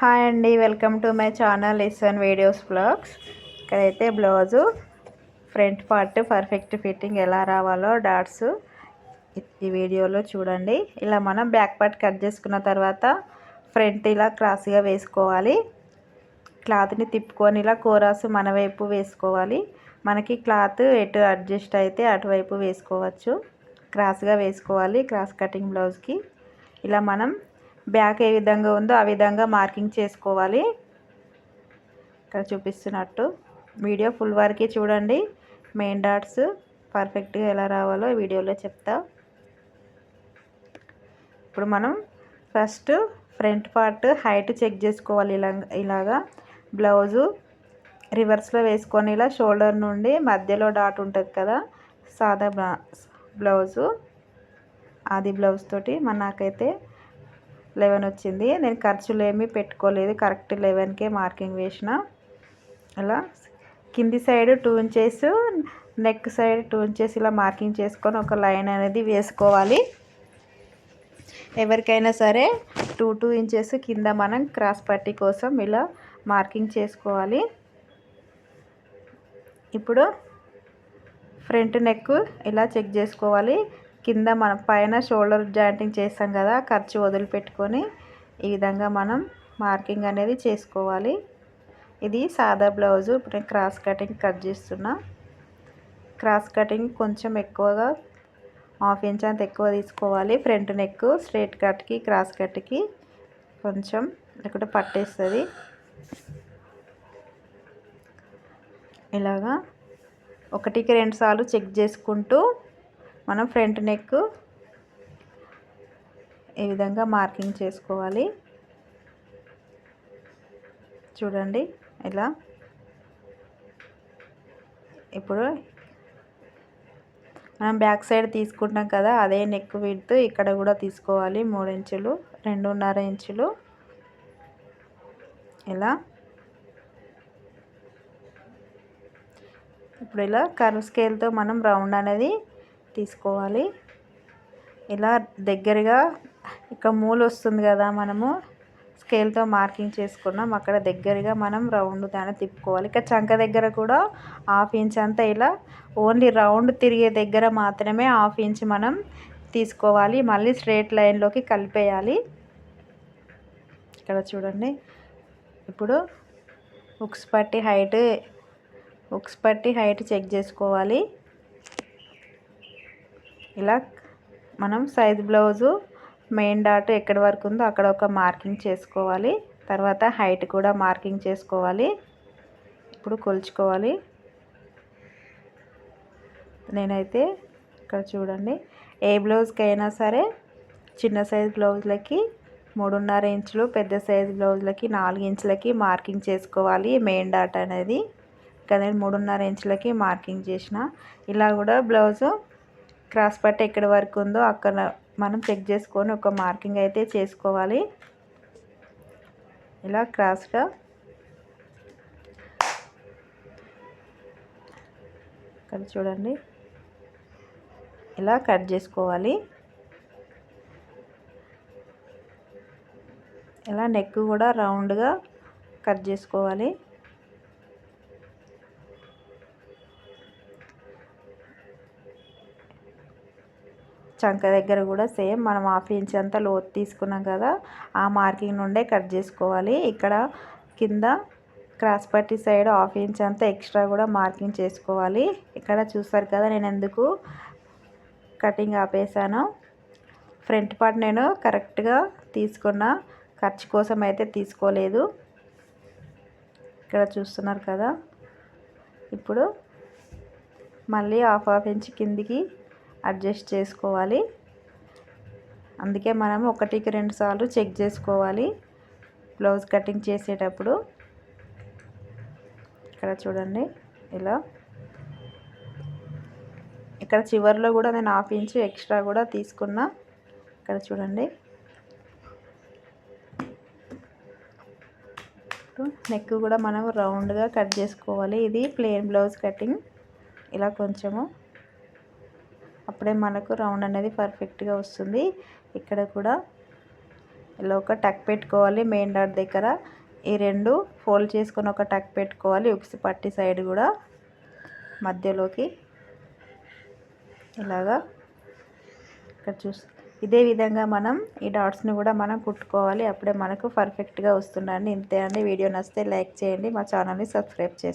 Hi అండి welcome to my channel lesson videos blogs. ఇక్కడైతే blouse front part perfect fitting ఎలా రావాలో dots ఈ వీడియోలో చూడండి. ఇలా మనం బ్యాక్ పార్ట్ కట్ చేసుకున్న తర్వాత ఫ్రంట్ ఇలా క్రాస్గా వేసుకోవాలి. క్లాత్ని తిప్పుకొని ఇలా కోరాసు మన వైపు వేసుకోవాలి. మనకి క్లాత్ ఎటు అడ్జస్ట్ అయితే అటువైపు వేసుకోవచ్చు. క్రాస్గా వేసుకోవాలి క్రాస్ కటింగ్ బ్లౌజ్కి. ఇలా మనం బ్యాక్ ఏ విధంగా ఉందో ఆ విధంగా మార్కింగ్ చేసుకోవాలి. ఇక్కడ చూపిస్తున్నట్టు వీడియో ఫుల్ వరకు చూడండి. మెయిన్ డాట్స్ పర్ఫెక్ట్గా ఎలా రావాలో వీడియోలో చెప్తా. ఇప్పుడు మనం first front part height check చేసుకోవాలి ఇలా ఇలాగా. బ్లౌజు రివర్స్లో వేసుకొని ఇలా షోల్డర్ నుండి మధ్యలో డాట్ ఉంటుంది కదా సాదా బ్లౌజు. అది బ్లౌజ్ తోటి మనకైతే లెవెన్ వచ్చింది. నేను ఖర్చులు ఏమీ పెట్టుకోలేదు. కరెక్ట్ లెవెన్కే మార్కింగ్ వేసిన. అలా కింది side two inches neck side two inches ఇలా మార్కింగ్ చేసుకొని ఒక లైన్ అనేది వేసుకోవాలి. ఎవరికైనా సరే టూ టూ ఇంచెస్ కింద మనం క్రాస్ పట్టి కోసం ఇలా మార్కింగ్ చేసుకోవాలి. ఇప్పుడు ఫ్రంట్ నెక్ ఇలా చెక్ చేసుకోవాలి. కింద మన పైన షోల్డర్ జాయింటింగ్ చేస్తాం కదా ఖర్చు వదిలిపెట్టుకొని ఈ విధంగా మనం మార్కింగ్ అనేది చేసుకోవాలి. ఇది సాదా బ్లౌజు ఇప్పుడు నేను క్రాస్ కటింగ్ కట్ చేస్తున్నా. క్రాస్ కటింగ్ కొంచెం ఎక్కువగా హాఫ్ ఇంచ్ అంత ఎక్కువ తీసుకోవాలి. ఫ్రంట్ నెక్ స్ట్రేట్ కట్కి క్రాస్ కట్కి కొంచెం లేకుంటే పట్టేస్తుంది. ఇలాగా ఒకటికి రెండు సార్లు చెక్ చేసుకుంటూ మనం ఫ్రంట్ నెక్ ఈ విధంగా మార్కింగ్ చేసుకోవాలి. చూడండి ఇలా. ఇప్పుడు మనం బ్యాక్ సైడ్ తీసుకుంటాం కదా అదే నెక్ విడ్త్ ఇక్కడ కూడా తీసుకోవాలి. మూడు ఇంచులు రెండున్నర ఇంచులు. ఇలా. ఇప్పుడు ఇలా కర్వ్ స్కేల్తో మనం రౌండ్ అనేది తీసుకోవాలి. ఇలా దగ్గరగా ఇక మూలు వస్తుంది కదా మనము. స్కేల్తో మార్కింగ్ చేసుకున్నాం. అక్కడ దగ్గరగా మనం రౌండ్ దాన్ని తిప్పుకోవాలి. ఇక చంక దగ్గర కూడా హాఫ్ ఇంచ్ అంతా ఇలా ఓన్లీ రౌండ్ తిరిగే దగ్గర మాత్రమే హాఫ్ ఇంచ్ మనం తీసుకోవాలి. మళ్ళీ స్ట్రేట్ లైన్లోకి కలిపేయాలి. ఇక్కడ చూడండి. ఇప్పుడు ఉక్స్ పట్టి హైట్ ఉక్స్ పట్టి హైట్ చెక్ చేసుకోవాలి. ఇలా మనం సైజ్ బ్లౌజు మెయిన్ డాట్ ఎక్కడి వరకు ఉందో అక్కడ ఒక మార్కింగ్ చేసుకోవాలి. తర్వాత హైట్ కూడా మార్కింగ్ చేసుకోవాలి. ఇప్పుడు కొలుచుకోవాలి. నేనైతే ఇక్కడ చూడండి. ఏ బ్లౌజ్కి అయినా సరే చిన్న సైజ్ బ్లౌజ్లకి మూడున్నర ఇంచులు పెద్ద సైజ్ బ్లౌజ్లకి నాలుగు ఇంచులకి మార్కింగ్ చేసుకోవాలి మెయిన్ డాట్ అనేది. ఇక్కడ నేను మూడున్నర ఇంచులకి మార్కింగ్ చేసిన. ఇలా కూడా బ్లౌజు క్రాస్ పట్ట ఎక్కడి వరకు ఉందో అక్కడ మనం చెక్ చేసుకొని ఒక మార్కింగ్ అయితే చేసుకోవాలి. ఇలా క్రాస్గా ఇక్కడ చూడండి. ఇలా కట్ చేసుకోవాలి. ఇలా నెక్ కూడా రౌండ్గా కట్ చేసుకోవాలి. చంక దగ్గర కూడా సేమ్ మనం హాఫ్ ఇంచ్ అంతా లోతు తీసుకున్నాం కదా ఆ మార్కింగ్ నుండే కట్ చేసుకోవాలి. ఇక్కడ కింద క్రాస్ పట్టి సైడ్ హాఫ్ ఇంచ్ అంతా ఎక్స్ట్రా కూడా మార్కింగ్ చేసుకోవాలి. ఇక్కడ చూస్తారు కదా నేను ఎందుకు కటింగ్ ఆపేసాను ఫ్రంట్ పార్ట్ నేను కరెక్ట్గా తీసుకున్న ఖర్చు కోసం అయితే తీసుకోలేదు. ఇక్కడ చూస్తున్నారు కదా. ఇప్పుడు మళ్ళీ హాఫ్ హాఫ్ ఇంచ్ కిందికి అడ్జస్ట్ చేసుకోవాలి. అందుకే మనం ఒకటికి రెండు సార్లు చెక్ చేసుకోవాలి. బ్లౌజ్ కటింగ్ చేసేటప్పుడు. ఇక్కడ చూడండి ఇలా. ఇక్కడ చివరిలో కూడా నేను హాఫ్ ఇంచు ఎక్స్ట్రా కూడా తీసుకున్నా. ఇక్కడ చూడండి. నెక్ కూడా మనం రౌండ్గా కట్ చేసుకోవాలి. ఇది ప్లెయిన్ బ్లౌజ్ కటింగ్. ఇలా కొంచెము. అప్పుడే మనకు రౌండ్ అనేది పర్ఫెక్ట్గా వస్తుంది. ఇక్కడ కూడా ఇలా ఒక టక్ పెట్టుకోవాలి మెయిన్ డాట్ దగ్గర. ఈ రెండు ఫోల్డ్ చేసుకొని ఒక టక్ పెట్టుకోవాలి. ఉక్సి పట్టి సైడ్ కూడా మధ్యలోకి ఇలాగా ఇక్కడ చూసి ఇదే విధంగా మనం ఈ డాట్స్ని కూడా మనం కుట్టుకోవాలి. అప్పుడే మనకు పర్ఫెక్ట్గా వస్తుందండి. ఇంతే అండి. వీడియో నచ్చితే లైక్ చేయండి. మా ఛానల్ని సబ్స్క్రైబ్ చేయండి